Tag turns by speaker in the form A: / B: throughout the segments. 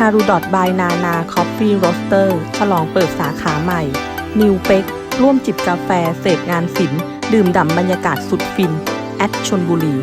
A: ฮารุดอ b บายนานาคอฟฟี่โรสเตอร์ฉลองเปิดสาขาใหม่ นิวเป็กร่วมจิบกาแฟเสพงานศิลป์ดื่มด่ำบรรยากาศสุดฟิน แอดชนบุรี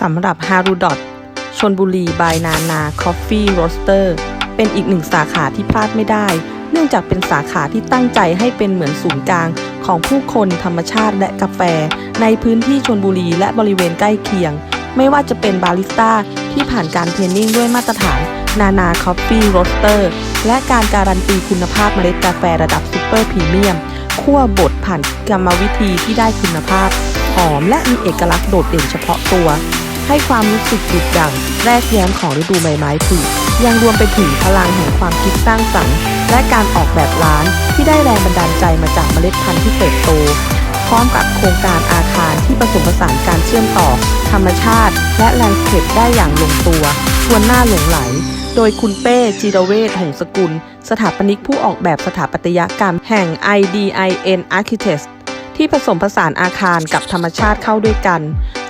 A: สำหรับฮารุดอ t ชนบุรีบายนานาคอฟฟี่โรสเตอร์เป็นอีกหนึ่งสาขาที่พลาดไม่ได้ เนื่องจากเป็นสาขาที่ตั้งใจให้เป็นเหมือนศูนย์กลาง ของผู้คนธรรมชาติและกาแฟ ในพื้นที่ชนบุรีและบริเวณใกล้เคียง ไม่ว่าจะเป็นบาริสต้าที่ผ่านการเทรนนิ่งด้วยมาตรฐานนานาคอฟฟี่โรสเตอร์และการการันตีคุณภาพเมล็ดกาแฟระดับซูเปอร์พรีเมียมคั่วบดผ่านกรรมวิธีที่ได้คุณภาพ หอมและมีเอกลักษณ์โดดเด่นเฉพาะตัว ให้ความรู้สึกดุดดัง แรกแย้มของฤดูใบไม้ผลิยังรวมไปถึงพลังแห่งความคิดสร้างสรรค์ และการออกแบบร้านที่ได้แรงบันดาลใจมาจากเมล็ดพันธุ์ที่เติบโต พร้อมกับโครงการอาคารที่ผสมผสานการเชื่อมต่อ ธรรมชาติ และแลนด์สเคปได้อย่างลงตัวชวนหน้าหลงไหล โดยคุณเป้ จิรเวชหงสกุล สถาปนิกผู้ออกแบบสถาปัตยกรรมแห่ง IDIN Architects ที่ผสมผสานอาคารกับธรรมชาติเข้าด้วยกัน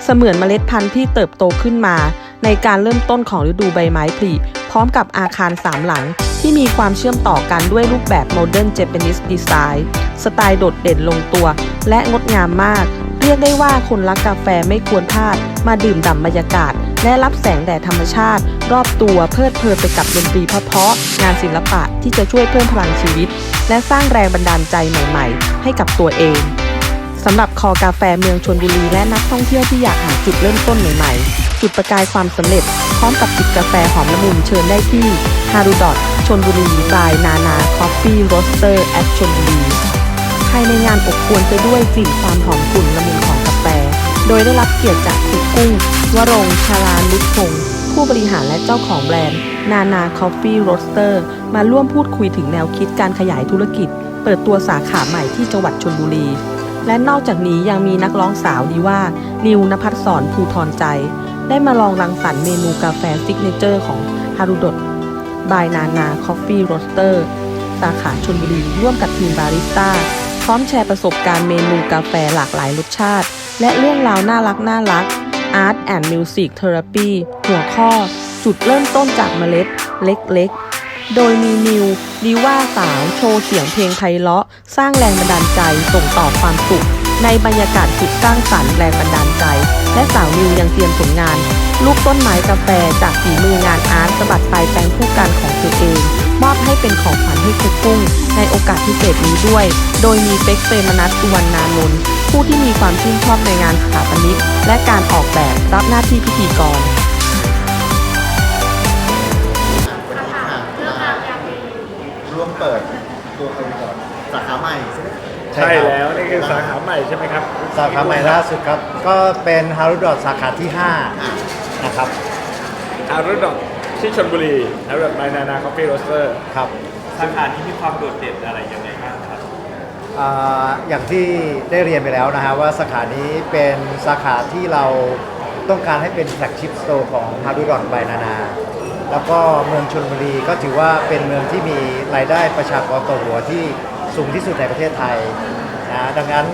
A: เสมือนเมล็ดพันธุ์ที่เติบโตขึ้นมา ในการเริ่มต้นของฤดูใบไม้ผลิพร้อมกับอาคารสามหลัง ที่มีความเชื่อมต่อกันด้วยรูปแบบโมเดิร์นเจแปนิสดีไซน์สไตล์โดดเด่นลงตัว และงดงามมาก เรียกได้ว่าคนรักกาแฟไม่ควรพลาด มาดื่มด่ำบรรยากาศ และรับแสงแดดธรรมชาติ รอบตัวเพลิดเพลินไปกับดนตรีเพราะๆงานศิลปะที่จะช่วยเพิ่มพลังชีวิต และสร้างแรงบันดาลใจใหม่ ๆ ให้กับตัวเอง สำหรับคอกาแฟเมืองชนบุรีและนักท่องเที่ยวที่อยากหาจุดเริ่มต้นใหม่ๆ จุดประกายความสำเร็จ พร้อมกับจิบกาแฟหอมละมุนเชิญได้ที่ฮารุดอ t ชนบุรีบายนานาคอฟฟี่โรสเตอร์แอดชนบุรีภายในงานอบอวลไปด้วยกลิ่นความหอมกลุ่นละมุนของกาแฟ โดยได้รับเกียรติจากคุณกุ้ง วรงชาลานุชพงศ์ผู้บริหารและเจ้าของแบรนด์ นานาคอฟฟี่โรสเตอร์มาร่วมพูดคุยถึงแนวคิดการขยายธุรกิจ เปิดตัวสาขาใหม่ที่จังหวัดชลบุรี และนอกจากนี้ยังมีนักร้องสาวดีว่านิวนภัสสรภูทรใจ ได้มาลองรังสรรค์เมนูกาแฟซิกเนเจอร์ของฮารุด t บายนานาคอฟฟี่โรสเตอร์สาขาชนบุรีร่วมกับทีมบาริสต้า พร้อมแชร์ประสบการณ์เมนูกาแฟหลากหลายรสชาติ และเรื่องราวน่ารักน่ารัก Art and Music Therapy หัวข้อ จุดเริ่มต้นจากเมล็ด เล็กๆ โดยมีนิวดีว่าสาวโชว์เสียงเพลงไพเราะ สร้างแรงบันดาลใจส่งต่อความสุข ในบรรยากาศสุดสร้างสรรค์แรงบันดาลใจ และสาวนิวยังเตรียมผลงาน ลูกต้นไม้กาแฟจากฝีมืองานอาร์ตสะบัดปลายแปลงผู้การของตัวเอง มอบให้เป็นของขวัญให้คุณกุ้ง ในโอกาสพิเศษนี้ด้วย โดยมีเป็กเปรมนัสสุวรรณานนท์ผู้ที่มีความชื่นชอบในงานสถาปนิกและการออกแบบรับหน้าที่พิธีกร
B: เปิดตัวคอริดอร์สาขาใหม่ใช่ไหม
C: ใช่แล้ว นี่คือสาขาใหม่ใช่ไหมครับ
D: สาขาใหม่ล่าสุดครับ ก็เป็นฮารุดอทสาขาที่ 5 นะครับ
C: อารุดอทที่ชลบุรีอารุดอทบายนานาคอฟฟี่โรสเตอร์
D: ครับ
E: สาขานี้มีความโดดเด่นอะไรยังไงบ้างครับ
D: อ่าอย่างที่ได้เรียนไปแล้วนะฮะว่าสาขานี้เป็นสาขาที่เราต้องการให้เป็นแฟลกชิพสโตร์ของฮารุดอทบายนานา แล้วก็เมืองชลบุรีก็ถือว่าเป็นเมืองที่มีรายได้ประชากรต่อหัวที่สูงที่สุดในประเทศไทยนะดังนั้น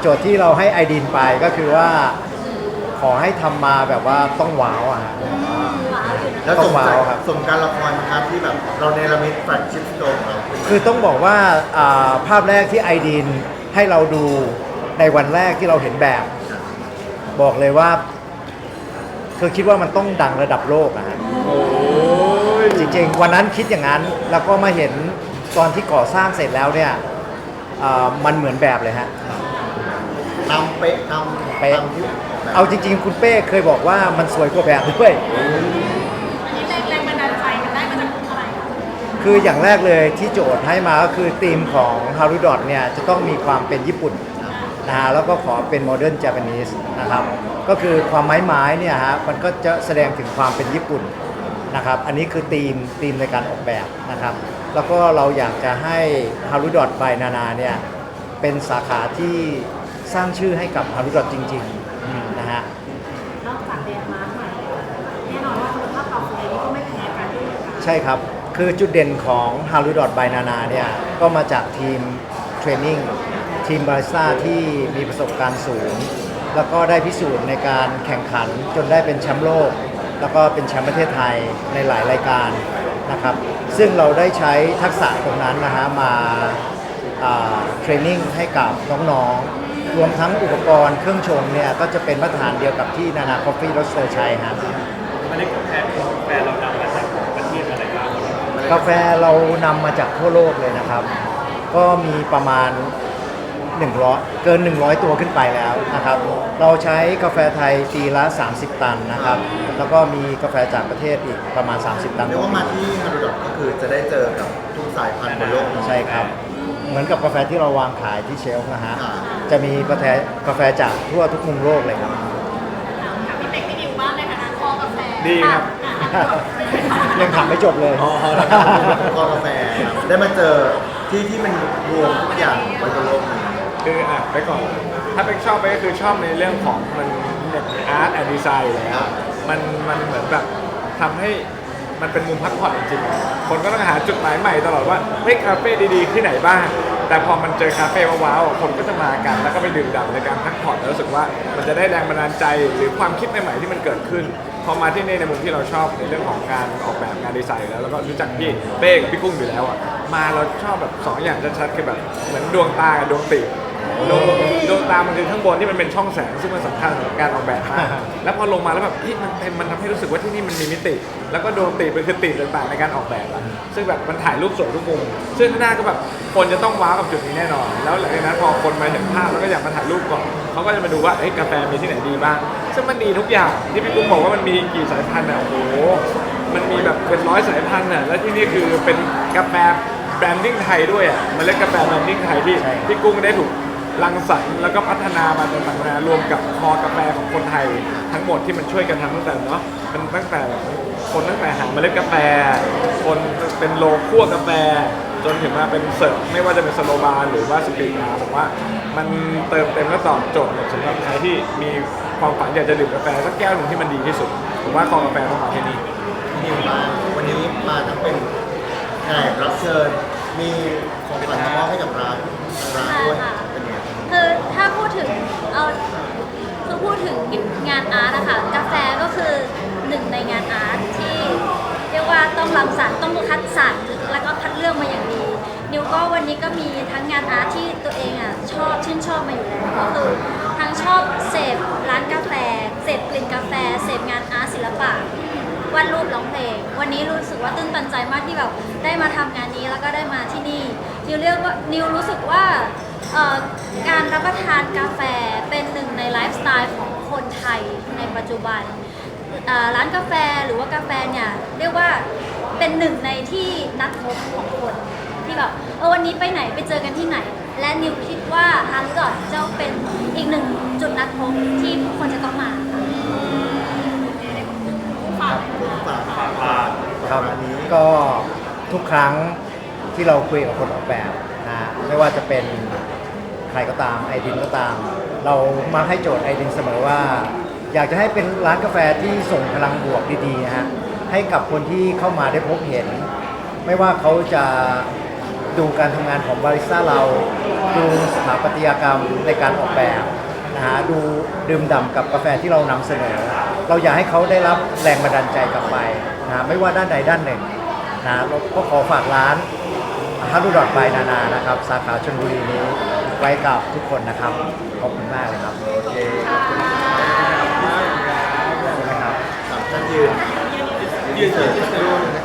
D: โจทย์ที่เราให้ไอดินไปก็คือว่าขอให้ทำมาแบบว่าต้องว้าวอะฮะ
B: แล้ว
D: ต้
B: ส่
D: องงว้าวครับ
B: ส่งการละครนะครับที่แบบเราเนรมิตแฟลกชิพสโตร์ของเราเป็น
D: คือต้องบอกว่าอ่าภาพแรกที่ไอดินให้เราดูในวันแรกที่เราเห็นแบบ บอกเลยว่าคือคิดว่ามันต้องดังระดับโลกนะฮะ
C: โอ้ย
D: จริงๆ วันนั้นคิดอย่างนั้น แล้วก็มาเห็นตอนที่ก่อสร้างเสร็จแล้วเนี่ยอ่ามันเหมือนแบบเลยฮะ
B: ตามเป๊ะตาม
D: เป๊ะ
B: ตามที่ออกแบบ
D: เอาจริง ๆ คุณเป้เคยบอกว่ามันสวยกว่าแบบด้วยคืออย่างแรกเลยที่โจทย์ให้มาก็คือธีมของฮารุดอทเนี่ยจะต้องมีความเป็นญี่ปุ่นนะฮะแล้วก็ขอเป็นโมเดิร์น j a p a n e s e นะครับ ก็คือความไม้ไม้ๆเนี่ยฮะมันก็จะแสดงถึงความเป็นญี่ปุ่น นะครับ อันนี้คือธีมธีมในการออกแบบนะครับ แล้วก็เราอยากจะให้ฮารุดอทบายนานาเนี่ยเป็นสาขาที่สร้างชื่อให้กับฮารุดอทจริงๆนะฮะ
F: นอกจากแดนมาร์คใหม่แล้วแน่นอนว่าคุณภาพกาแฟนี่ก็ไม่แพ้กัน
D: ใช่ครับ คือจุดเด่นของ h a r u d o t by Nana เนี่ยก็มาจากทีมเทรนนิ่งทีมบาริสต้าที่มีประสบการณ์สูง แล้วก็ได้พิสูจน์ในการแข่งขันจนได้เป็นแชมป์โลก แล้วก็เป็นแชมป์ประเทศไทยในหลายรายการนะครับ ซึ่งเราได้ใช้ทักษะตรงนั้นนะฮะมาเทรนนิ่งให้กับน้องๆ รวมทั้งอุปกรณ์เครื่องชงเนี่ยก็จะเป็นมาตรฐานเดียวกับที่นานาคอฟฟี่รสเตอร์ใช้ฮะ
E: อันนี้กาแฟกาแฟเรานำมาจากประเทศอะไรบ้าง
D: กาแฟเรานำมาจากทั่วโลกเลยนะครับ ก็มีประมาณ 100 เกิน 100 ตัวขึ้นไปแล้วนะครับ เราใช้กาแฟไทยปีละ 30 ตันนะครับ แล้วก็มีกาแฟจากประเทศอีกประมาณ 30 ตัน
B: เรียกว่ามาที่ฮารุดอกก็คือจะได้เจอกับทุกสายพันธุ์บนโลกเนาะ
D: ใช่ครับ เหมือนกับกาแฟที่เราวางขายที่เชลฟ์นะฮะ
B: อ่า
D: จะมีกาแฟกาแฟจากทั่วทุกมุมโลกเลยครับ
F: พี่เป็กพี่ดิวบ้างในฐานะคอกาแฟ
C: ดีครับ
D: ยังถามไม่จบเลย
B: อ๋อก็กาแฟครับได้มาเจอที่ที่มันรวมทุกอย่างไว้บนโลกนี้
C: คืออะไปก่อน ถ้าเป็นชอบไปก็คือชอบในเรื่องของมันแบบอาร์ตแอนด์ดีไซน์อยู่แล้วมันมันเหมือนแบบทำให้มันเป็นมุมพักผ่อนจริงๆคนก็ต้องหาจุดหมายใหม่ตลอดว่าเฮ้ยคาเฟ่ดีๆที่ไหนบ้าง แต่พอมันเจอคาเฟ่ว้าวๆคนก็จะมากันแล้วก็ไปดื่มด่ำในการพักผ่อนแล้วรู้สึกว่ามันจะได้แรงบันดาลใจหรือความคิดใหม่ๆที่มันเกิดขึ้นพอมาที่นี่ในมุมที่เราชอบในเรื่องของการออกแบบงานดีไซน์แล้วแล้วก็รู้จักพี่เป้กับพี่กุ้งอยู่แล้วอะมาเราชอบแบบสองอย่างชัดๆคือแบบเหมือนดวงตากับดวงติ ดวงดวงตามันคือข้างบนที่มันเป็นช่องแสงซึ่งมันสำคัญสำหรับการออกแบบมากแล้วพอลงมาแล้วแบบเฮ้ยมันเต็มมันทำให้รู้สึกว่าที่นี่มันมีมิติ แล้วก็ดวงติมันคือติต่างๆในการออกแบบอะซึ่งแบบมันถ่ายรูปสวยทุกมุมซึ่งข้างหน้าก็แบบคนจะต้องว้าวกับจุดนี้แน่นอน แล้วหลังจากนั้นพอคนมาเห็นภาพแล้วก็อยากมาถ่ายรูปก่อนเขาก็จะมาดูว่าเอ้ยกาแฟมีที่ไหนดีบ้างซึ่งมันดีทุกอย่างที่พี่กุ้งบอกว่ามันมีกี่สายพันธุ์อะโอ้โหมันมีแบบเป็นร้อยสายพันธุ์อะแล้วที่นี่คือเป็นกาแฟแบรนดิ้งไทยด้วยอะมันเรียกกาแฟแบรนดิ้งไทยที่
D: ใช่
C: ที่กุ้งได้ถูก รังสรรค์แล้วก็พัฒนามาต่างๆนานารวมกับคอกาแฟของคนไทย ทั้งหมดที่มันช่วยกันทำตั้งแต่เนาะมันตั้งแต่คนตั้งแต่หาเมล็ดกาแฟ คนเป็นโลคั่วกาแฟ จนถึงมาเป็นเสิร์ฟไม่ว่าจะเป็นสโลบาร์หรือว่าสปีดบาร์ผมว่ามันเติมเต็มและตอบโจทย์หมดสำหรับใครที่มีความฝันอยากจะดื่มกาแฟสักแก้วหนึ่งที่มันดีที่สุดผมว่าคอกาแฟต้องมาที่นี่
B: นิวมาวันนี้มาทั้งเป็นแขกรับเชิญมีของขวัญมามอบให้กับร้านทางร้านด้วย
F: ใช่ คือถ้าพูดถึงเอาคือพูดถึงงานอาร์ตอะค่ะกาแฟก็คือหนึ่งในงานอาร์ตที่เรียกว่าต้องรังสรรค์ต้องคัดสรรแล้วก็คัดเลือกมาอย่างดี นิวก็วันนี้ก็มีทั้งงานอาร์ตที่ตัวเองอะชอบชื่นชอบมาอยู่แล้วก็คือทั้งชอบเสพร้านกาแฟเสพกลิ่นกาแฟเสพงานอาร์ตศิลปะวาดรูปร้องเพลง วันนี้รู้สึกว่าตื้นตันใจมากที่แบบได้มาทำงานนี้แล้วก็ได้มาที่นี่นิวเรียกว่านิวรู้สึกว่า เอ่อการรับประทานกาแฟเป็นหนึ่งในไลฟ์สไตล์ของคนไทยในปัจจุบันเอ่อร้านกาแฟหรือว่ากาแฟเนี่ยเรียกว่าเป็นหนึ่งในที่นัดพบของคนที่แบบเออวันนี้ไปไหนไปเจอกันที่ไหน และนิวคิดว่าฮาร์ดดอทจะเป็นอีกหนึ่งจุดนัดพบที่ทุกคนจะต้องมาฝาก
B: ฝาก
E: ฝากฝาก
D: ครับก็ทุกครั้งที่เราคุยกับคนออกแบบนะไม่ว่าจะเป็น ใครก็ตามไอดินก็ตาม เรามาให้โจทย์ไอดินเสมอว่า อยากจะให้เป็นร้านกาแฟที่ส่งพลังบวกดีๆนะฮะให้กับคนที่เข้ามาได้พบเห็น ไม่ว่าเขาจะดูการทำงานของบาริสต้าเรา ดูสถาปัตยกรรมในการออกแบบนะฮะดูดื่มด่ำกับกาแฟที่เรานำเสนอ เราอยากให้เขาได้รับแรงบันดาลใจกลับไปนะไม่ว่าด้านใดด้านหนึ่งนะเราก็ขอฝากร้านฮัลโหลดอทบายนานานะครับ สาขาชลบุรีนี้ ไว้กับทุกคนนะครับ ขอบคุณมากเลยครับ
B: โอเคขอบคุณครับข
D: อบคุณครับ
B: สามท่านยืนยืนยืน